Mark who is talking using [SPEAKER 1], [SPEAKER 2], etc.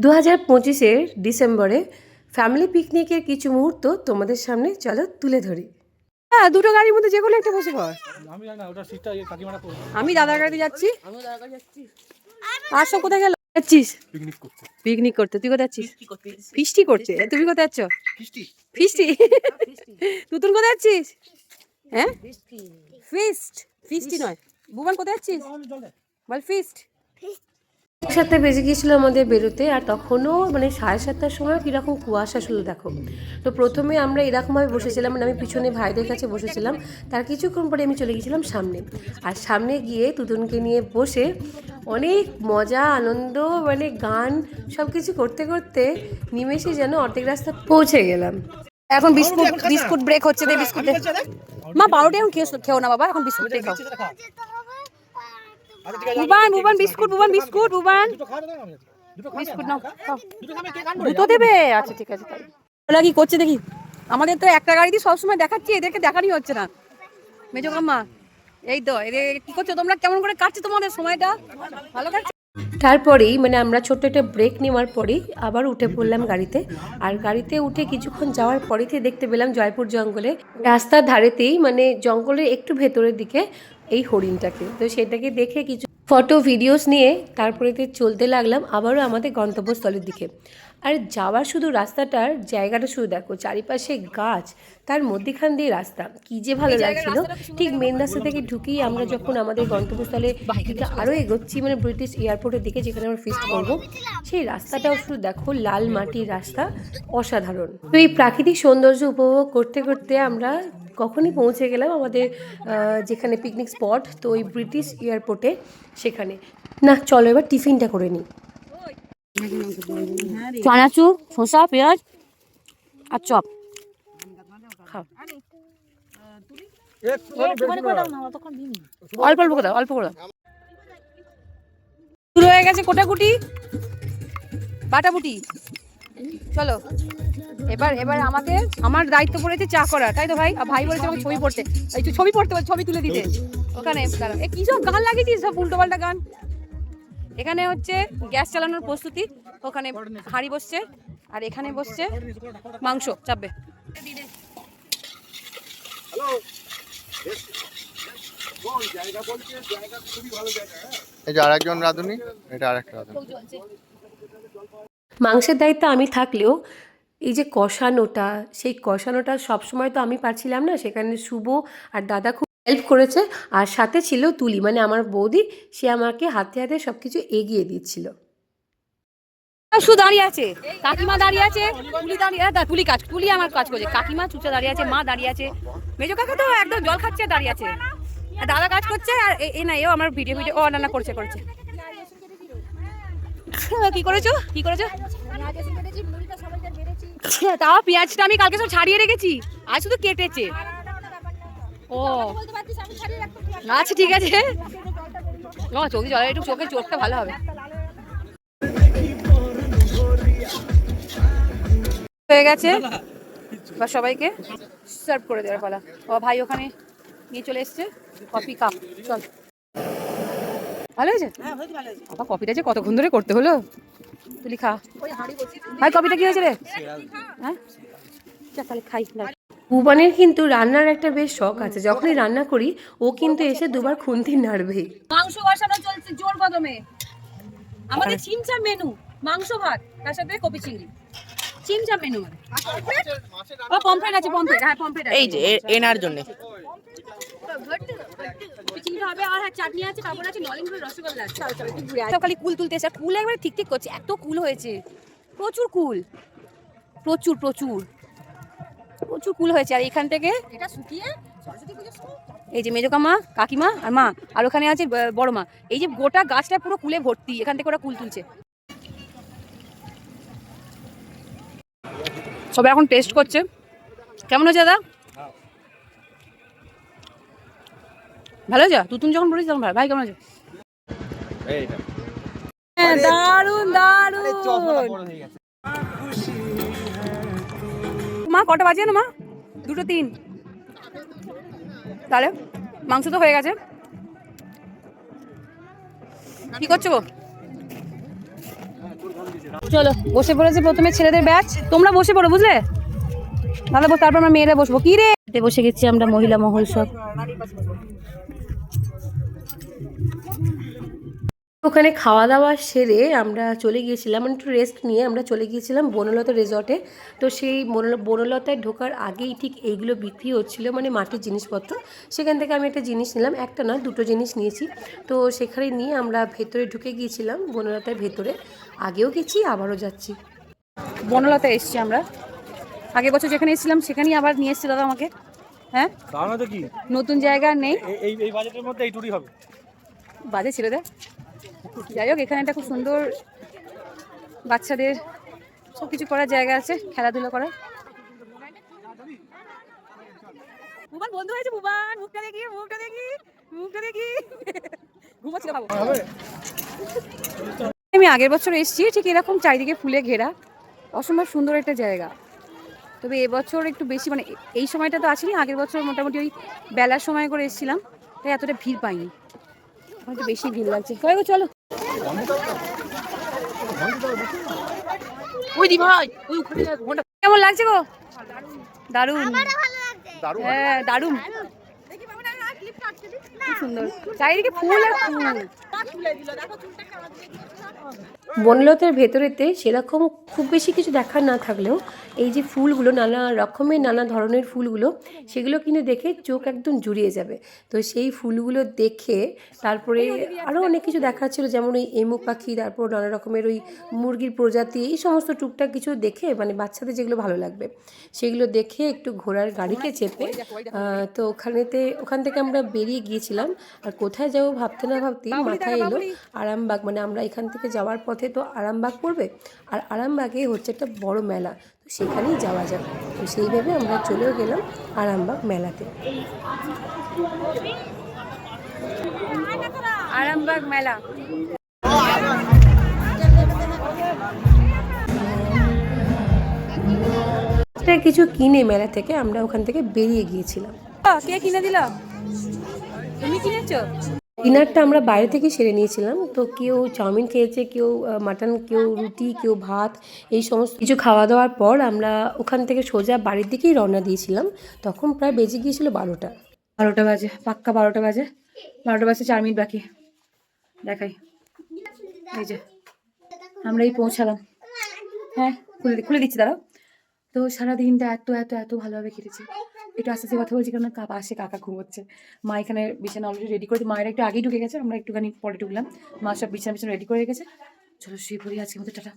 [SPEAKER 1] দু হাজার পঁচিশের ডিসেম্বরে ফ্যামিলি পিকনিকের কিছু মুহূর্ত তোমাদের সামনে চলো তুলে ধরি। হ্যাঁ দুটো গাড়ির মধ্যে যে কোনো একটা বসে পড়।
[SPEAKER 2] আমি জানি না ওটা সিটটা কাকিমারা করবে
[SPEAKER 1] আমি দাদার গাড়িতে যাচ্ছি। আর সব কোথায় গেল? যাচ্ছিস?
[SPEAKER 2] পিকনিক করতে
[SPEAKER 1] পিকনিক করতে তুই কোথায় যাচ্ছিস? ফিস্টি করছে এ, তুমি কোথায় যাচ্ছ? ফিস্টি তুতুন কোথায় যাচ্ছিস? হ্যাঁ? ফিস্ট ফিস্টি নয়। বুবান কোথায় যাচ্ছিস? বল ফিস্ট সাতটা বেজে গিয়েছিল আমাদের বেরোতে আর তখনও মানে সাড়ে সাতটার সময় কীরকম কুয়াশা শুধু দেখো। তো প্রথমে আমরা এরকমভাবে বসেছিলাম মানে আমি পিছনে ভাইদের কাছে বসেছিলাম তার কিছুক্ষণ পরে আমি চলে গেছিলাম সামনে। আর সামনে গিয়ে তুতুনকে নিয়ে বসে অনেক মজা আনন্দ মানে গান সব কিছু করতে করতে নিমেষে যেন অর্ধেক রাস্তা পৌঁছে গেলাম। এখন বিস্কুট বিস্কুট ব্রেক হচ্ছে দে বিস্কুট মা বারোটা এখন খেয়ে খেও না বাবা এখন বিস্কুট খাও। বুবান বুবান বিস্কুট বুবান বিস্কুট বুবান
[SPEAKER 2] আজকে। দুটো খাওয়া
[SPEAKER 1] বিস্কুট নাও
[SPEAKER 2] দুটো
[SPEAKER 1] দেবে? আচ্ছা ঠিক আছে তাই ওরা কি করছে দেখি? আমাদের তো একটা গাড়ি দিয়ে সবসময় দেখাচ্ছি এদেরকে দেখারই হচ্ছে না। মেজো কাম্মা এই তো এদের কি করছ তোমরা? কেমন করে কাটছো তোমাদের সময়টা? ভালো কাটছে? তারপরেই মানে আমরা ছোট্ট একটা ব্রেক নেওয়ার পরেই আবার উঠে পড়লাম গাড়িতে। আর গাড়িতে উঠে কিছুক্ষণ যাওয়ার পরেই দেখতে পেলাম জয়পুর জঙ্গলে রাস্তার ধারেতেই মানে জঙ্গলের একটু ভেতরের দিকে এই হরিণটাকে। তো সেটাকে দেখে কিছু ফটো ভিডিওস নিয়ে তারপরে তো চলতে লাগলাম আবারও আমাদের গন্তব্যস্থলের দিকে। আর যাওয়ার শুধু রাস্তাটার জায়গাটা শুধু দেখো চারিপাশে গাছ তার মধ্যেখান দিয়ে রাস্তা। কি যে ভালো লাগছিল। ঠিক মেন রাস্তা থেকে ঢুকেই আমরা যখন আমাদের গন্তব্যস্থলে দিকে আরও এগোচ্ছি মানে ব্রিটিশ এয়ারপোর্টের দিকে যেখানে আমরা ফিস্ট করব সেই রাস্তাটাও শুধু দেখো লাল মাটির রাস্তা অসাধারণ। তো এই প্রাকৃতিক সৌন্দর্য উপভোগ করতে করতে আমরা কখনই পৌঁছে গেলাম আমাদের যেখানে পিকনিক স্পট তো ওই ব্রিটিশ এয়ারপোর্টে সেখানে। না চলো এবার টিফিনটা করে নিই। চানাচুর শসা পেঁয়াজ আর চপ। খাও। অল্প অল্প করে দাও অল্প করে দাও। শুরু হয়ে গেছে কোটাকুটি। বাটাবুটি। চলো। এবার এবার আমাকে আমার দায়িত্ব পড়েছে চা করা তাই তো ভাই? ভাই বলেছে আমাকে ছবি পড়তে। এই ছবি পড়তে বল, ছবি তুলে দিতে। ওখানে। এ কি সব গান লাগিয়েছিস সব উল্টো পাল্টা গান? এখানে হচ্ছে গ্যাস চালানোর প্রস্তুতি ওখানে হাঁড়ি বসছে আর এখানে বসছে মাংস চাপবে।
[SPEAKER 3] এই যে আরেকজন রাঁধুনি এটা আরেকটা রাঁধুনি।
[SPEAKER 1] মাংসের দায়িত্ব আমি থাকলেও এই যে কষানোটা, সেই কষানোটা সবসময় তো আমি পারছিলাম না। সেখানে শুভ আর দাদা খুব হেল্প করেছে। আর সাথে ছিল তুলি মানে আমার বৌদি, সে আমাকে হাতে হাতে সব কিছু এগিয়ে দিচ্ছিল। শুধু দাঁড়িয়ে আছে। কাকিমা দাঁড়িয়ে আছে, তুলি দাঁড়িয়ে তুলি কাজ, তুলি আমার কাজ করছে। কাকিমা চুচা দাঁড়িয়ে আছে, মা দাঁড়িয়ে আছে। মেজো কাকা তো একদম জল খাচ্ছে, দাঁড়িয়ে আছে। দাদা কাজ করছে, আর এ- না, এও আমার ভিডিও ভিডিও, ও রান্না করছে করছে। কি করেছ? কি করেছ? তাও পেঁয়াজটা আমি কালকে সব ছাড়িয়ে রেখেছি। আজ শুধু কেটেছে। ও। আচ্ছা ঠিক আছে। না চোখে জল একটু চোখে চোখটা ভালো হবে। হয়ে গেছে? বা সবাইকে? সার্ভ করে দেওয়ার পালা। ও ভাই ওখানে নিয়ে চলে এসছে। কফি কাপ চল। ভালো হয়েছে? বাবা কফিটা যে কতক্ষণ ধরে করতে হলো? তুলি খা। ভাই কফিটা কি হয়েছে রে? হ্যাঁ? তাহলে খাই ভুবনের কিন্তু রান্নার একটা বেশ শখ আছে। যখনই রান্না করি ও কিন্তু এসে দুবার খুন্তি নাড়বে।
[SPEAKER 4] মাংস বসানো চলছে জোর কদমে। আমাদের চিমচাম মেনু মাংস ভাত তার সাথে কপি চিংড়ি। চিমচাম মেনু ও পমফ্রেট আছে পমফ্রেট। হ্যাঁ পমফ্রেট
[SPEAKER 5] এই যে এনার জন্য।
[SPEAKER 4] হবে আর হ্যাঁ চাটনি আছে তারপর আছে নলেন রসগোল্লা আছে। চল চল একটু ঘুরে আসি।
[SPEAKER 1] খালি কুল তুলতে এসে কুল একবারে ঠিক ঠিক করছে এত কুল হয়েছে। প্রচুর কুল। প্রচুর প্রচুর। প্রচুর কুল হয়েছে আর এখান থেকে
[SPEAKER 4] এটা শুকিয়ে
[SPEAKER 1] এই যে মেজকামা কাকিমা আর মা আর ওখানে আছে বড় মা। এই যে গোটা গাছটা পুরো কুলে ভর্তি এখান থেকে ওরা কুল তুলছে। সবাই এখন টেস্ট করছে। কেমন হয়েছে দাদা? ভালো হয়েছে তুতুন যখন বলিস তখন ভাই কেমন আছে? হ্যাঁ, দারুণ দারুণ মা কটা বাজে না মা? দুটো তিন। তাহলে মাংস তো হয়ে গেছে। কি করছ গো? চলো বসে পড়েছে প্রথমে ছেলেদের ব্যাচ। তোমরা বসে পড়ো বুঝলে? দাদা বস তারপর আমরা মেয়েরা বসবো। কি রে? বসে গেছি আমরা মহিলা মহল সব
[SPEAKER 5] ওখানে খাওয়া দাওয়া সেরে আমরা চলে গিয়েছিলাম মানে একটু রেস্ট নিয়ে আমরা চলে গিয়েছিলাম বনলতা রিসর্টে তো সেই বনল- বনলতায় ঢোকার আগেই ঠিক এইগুলো বিক্রি হচ্ছিল মানে মাটির জিনিসপত্র। সেখান থেকে আমি একটা জিনিস নিলাম একটা না দুটো জিনিস নিয়েছি। তো সেখানে নিয়ে আমরা ভেতরে ঢুকে গিয়েছিলাম বনলতার ভেতরে। আগেও গেছি আবারও যাচ্ছি।
[SPEAKER 1] বনলতা এসছি আমরা। আগের বছর যেখানে এসেছিলাম সেখানেই আবার নিয়ে এসেছে দাদা আমাকে। হ্যাঁ?
[SPEAKER 2] ধারণা তো কি?
[SPEAKER 1] নতুন জায়গা নেই।
[SPEAKER 2] এই- বাজেটের মধ্যে এই টুরি হবে।
[SPEAKER 1] বাজে ছিল দেয় যাই হোক এখানে একটা খুব সুন্দর বাচ্চাদের সব কিছু করার জায়গা আছে খেলাধুলা করার। বুবান বন্ধু হয়েছে বুবান। মুখটা দেখি মুখটা দেখি মুখটা দেখি। ঘুমাচ্ছিল বাবু আমি আগের বছর এসেছি ঠিক এরকম চারিদিকে ফুলে ঘেরা। অসম্ভব সুন্দর একটা জায়গা। তবে এবছর একটু বেশি মানে এই সময়টা তো আসেনি আগের বছর মোটামুটি ওই বেলার সময় করে এসেছিলাম তাই এতটা ভিড় পাইনি। এখন বেশি ভিড় লাগছে কয় গো চলো ওই দি ভাই ওই ওখানে ঘন্টা- কেমন লাগছে গো দারুণ হ্যাঁ দারুণ সুন্দর চারিদিকে ফুল আর ফুল
[SPEAKER 5] বনলতার ভেতরেতে সেরকম খুব বেশি কিছু দেখার না থাকলেও এই যে ফুলগুলো, নানা রকমের নানা ধরনের ফুলগুলো, সেগুলো কিন্তু দেখে চোখ একদম জুড়িয়ে যাবে। তো সেই ফুলগুলো দেখে তারপরে আরও অনেক কিছু দেখার ছিল যেমন ওই এমু পাখি, তারপর নানা রকমের ওই মুরগির প্রজাতি, এই সমস্ত টুকটাক কিছু দেখে মানে বাচ্চাদের যেগুলো ভালো লাগবে, সেগুলো দেখে একটু ঘোড়ার গাড়িতে চেপে তো ওখানেতে, ওখান থেকে আমরা বেরিয়ে গিয়েছিলাম, আর কোথায় যাব ভাবতে না ভাবতেই মাথায় এলো আরামবাগ মানে আমরা এখান থেকে যাওয়ার পথে তো আরামবাগ পড়বে আর আরামবাগে হচ্ছে একটা বড় মেলা তো সেখানেই যাওয়া যাবে তো সেইভাবে আমরা চলেও গেলাম আরামবাগ মেলাতে।
[SPEAKER 1] আরামবাগ মেলা।
[SPEAKER 5] কিছু কিনে মেলা থেকে আমরা ওখান থেকে বেরিয়ে গিয়েছিলাম।
[SPEAKER 1] কে কিনে দিল? তুমি কিনেছো?
[SPEAKER 5] ডিনারটা আমরা বাইরে থেকে সেরে নিয়েছিলাম। তো কেউ চাউমিন খেয়েছে, কেউ মাটন, কেউ রুটি, কেউ ভাত, এই সমস্ত কিছু খাওয়া দাওয়ার পর আমরা ওখান থেকে সোজা বাড়ির দিকেই রওনা দিয়েছিলাম। তখন প্রায় বেজে গিয়েছিল বারোটা।
[SPEAKER 1] বারোটা বাজে, পাক্কা বারোটা বাজে। বারোটা বাজে চার মিনিট বাকি। দেখাই। এই যে, আমরা এই পৌঁছালাম। হ্যাঁ খুলে খুলে দিচ্ছি, দাঁড়াও। তো সারাদিনটা এত এত এত ভালোভাবে কেটেছে। একটু আস্তে আস্তে কথা বলছি কারণ কাপা আসে কাকা ঘুমোচ্ছে। মা এখানে বিছানা অলরেডি রেডি করে মায়ের একটু আগেই ঢুকে গেছে, আমরা একটুখানি পরে ঢুকলাম। মা সব বিছানা বিছানা রেডি করে গেছে চলো শুয়ে পড়ি আজকে মতো, টাটা।